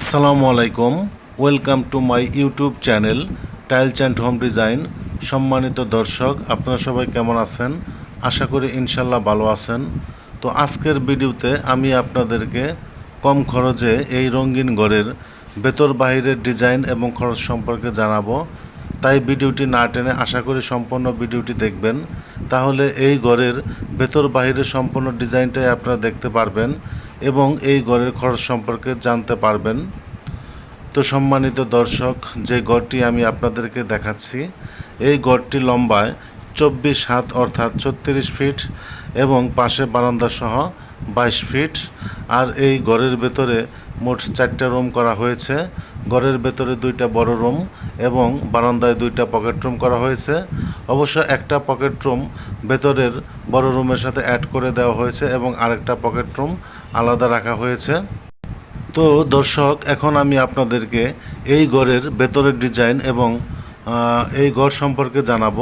আসসালামু আলাইকুম। Welcome to my YouTube channel tiles and home design সম্মানিত দর্শক, আপনারা সবাই কেমন আছেন? আশা করি ইনশাল্লাহ ভালো আছেন। তো আজকের ভিডিওতে আমি আপনাদেরকে কম খরচে এই রঙিন ঘরের ভেতর বাহিরের ডিজাইন এবং খরচ সম্পর্কে জানাব। তাই ভিডিওটি না টেনে আশা করি সম্পূর্ণ ভিডিওটি দেখবেন। তাহলে এই ঘরের ভেতর বাহিরের সম্পূর্ণ ডিজাইনটাই আপনারা দেখতে পারবেন এবং এই ঘরের খরচ সম্পর্কে জানতে পারবেন। তো সম্মানিত দর্শক, যে গড়টি আমি আপনাদেরকে দেখাচ্ছি, এই গড়টি লম্বায় চব্বিশ হাত অর্থাৎ ছত্রিশ ফিট এবং পাশে বারান্দা সহ বাইশ ফিট। আর এই ঘরের ভেতরে মোট চারটা রুম করা হয়েছে। ঘরের ভেতরে দুইটা বড় রুম এবং বারান্দায় দুইটা পকেট রুম করা হয়েছে। অবশ্য একটা পকেট রুম ভেতরের বড় রুমের সাথে অ্যাড করে দেওয়া হয়েছে এবং আরেকটা পকেট রুম আলাদা রাখা হয়েছে। তো দর্শক, এখন আমি আপনাদেরকে এই ঘরের ভেতরের ডিজাইন এবং এই ঘর সম্পর্কে জানাব।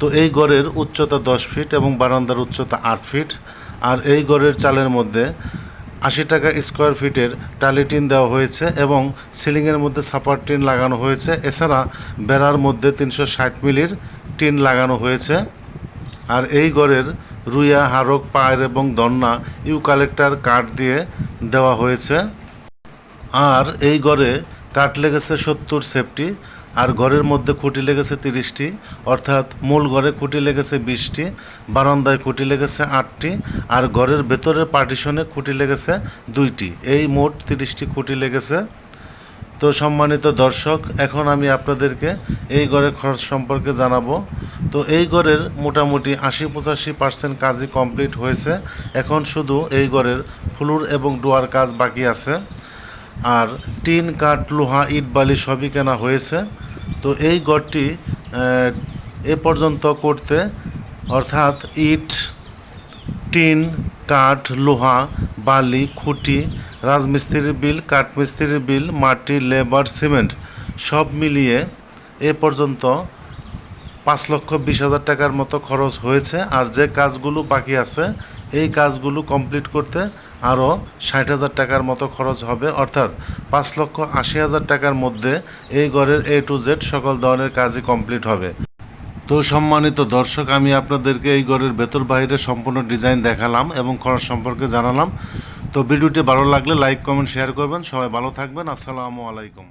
তো এই ঘরের উচ্চতা দশ ফিট এবং বারান্দার উচ্চতা আট ফিট আর এই ঘরের চালের মধ্যে আশি টাকা স্কোয়ার ফিটের টালি টিন দেওয়া হয়েছে এবং সিলিংয়ের মধ্যে সাপার টিন লাগানো হয়েছে। এছাড়া বেড়ার মধ্যে তিনশো ষাট মিলির টিন লাগানো হয়েছে। আর এই ঘরের রুইয়া, হারক, পায়ের এবং দন্না ইউকালেক্টার কাঠ দিয়ে দেওয়া হয়েছে। আর এই গড়ে কাঠ লেগেছে সত্তর সেফটি। আর ঘরের মধ্যে খুঁটি লেগেছে তিরিশটি, অর্থাৎ মূল ঘরে খুঁটি লেগেছে বিশটি, বারান্দায় খুঁটি লেগেছে আটটি, আর ঘরের ভেতরের পার্টিশনে খুঁটি লেগেছে দুইটি। এই মোট তিরিশটি খুঁটি লেগেছে। তো সম্মানিত দর্শক, এখন আমি আপনাদেরকে এই ঘরের খরচ সম্পর্কে জানাব। তো এই ঘরের মোটামুটি আশি পঁচাশি পার্সেন্ট কাজই কমপ্লিট হয়েছে। এখন শুধু এই ঘরের ফ্লোর এবং ডোয়ার কাজ বাকি আছে। আর টিন কাঠ লোহা ইট বালি সবই কেনা হয়েছে। তো এই আহ, এ পর্যন্ত করতে অর্থাৎ ইট টিন কাঠ লোহা বালি খুঁটি রাজমিস্ত্রির বিল কাঠমিস্ত্রির বিল মাটি লেবার সিমেন্ট সব মিলিয়ে এ পর্যন্ত পাঁচ লক্ষ বিশ হাজার টাকার মতো খরচ হয়েছে। আর যে কাজগুলো বাকি আছে এই কাজগুলো কমপ্লিট করতে আরও ষাট হাজার টাকার মতো খরচ হবে। অর্থাৎ পাঁচ লক্ষ আশি হাজার টাকার মধ্যে এই ঘরের এ টু জেড সকল ধরনের কাজই কমপ্লিট হবে। তো সম্মানিত দর্শক, আমি আপনাদেরকে এই ঘরের ভেতর বাইরে সম্পূর্ণ ডিজাইন দেখালাম এবং খরচ সম্পর্কে জানালাম। তো ভিডিওটি ভালো লাগলে লাইক কমেন্ট শেয়ার করবেন। সবাই ভালো থাকবেন। আসসালামু আলাইকুম।